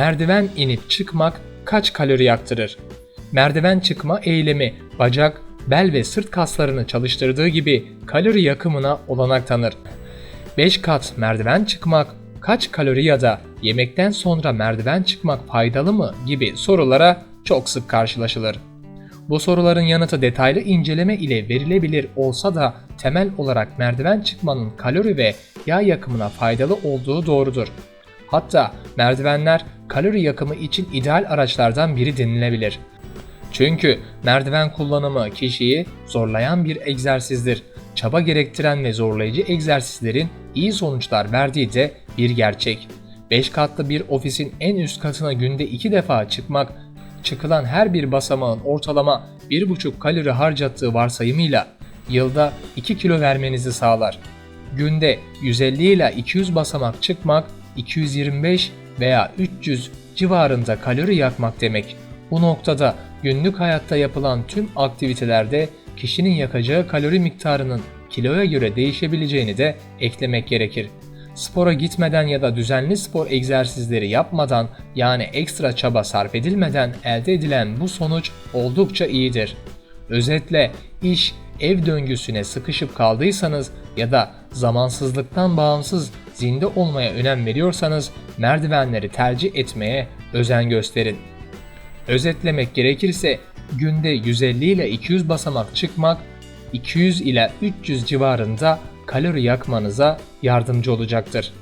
Merdiven inip çıkmak kaç kalori yaktırır? Merdiven çıkma eylemi bacak, bel ve sırt kaslarını çalıştırdığı gibi kalori yakımına olanak tanır. 5 kat merdiven çıkmak kaç kalori ya da yemekten sonra merdiven çıkmak faydalı mı gibi sorulara çok sık karşılaşılır. Bu soruların yanıtı detaylı inceleme ile verilebilir olsa da temel olarak merdiven çıkmanın kalori ve yağ yakımına faydalı olduğu doğrudur. Hatta merdivenler kalori yakımı için ideal araçlardan biri denilebilir. Çünkü merdiven kullanımı kişiyi zorlayan bir egzersizdir. Çaba gerektiren ve zorlayıcı egzersizlerin iyi sonuçlar verdiği de bir gerçek. 5 katlı bir ofisin en üst katına günde 2 defa çıkmak, çıkılan her bir basamağın ortalama 1,5 kalori harcattığı varsayımıyla yılda 2 kilo vermenizi sağlar. Günde 150 ile 200 basamak çıkmak 225 veya 300 civarında kalori yakmak demek. Bu noktada günlük hayatta yapılan tüm aktivitelerde kişinin yakacağı kalori miktarının kiloya göre değişebileceğini de eklemek gerekir. Spora gitmeden ya da düzenli spor egzersizleri yapmadan yani ekstra çaba sarf edilmeden elde edilen bu sonuç oldukça iyidir. Özetle iş ev döngüsüne sıkışıp kaldıysanız ya da zamansızlıktan bağımsız zinde olmaya önem veriyorsanız merdivenleri tercih etmeye özen gösterin. Özetlemek gerekirse günde 150 ile 200 basamak çıkmak 200 ile 300 civarında kalori yakmanıza yardımcı olacaktır.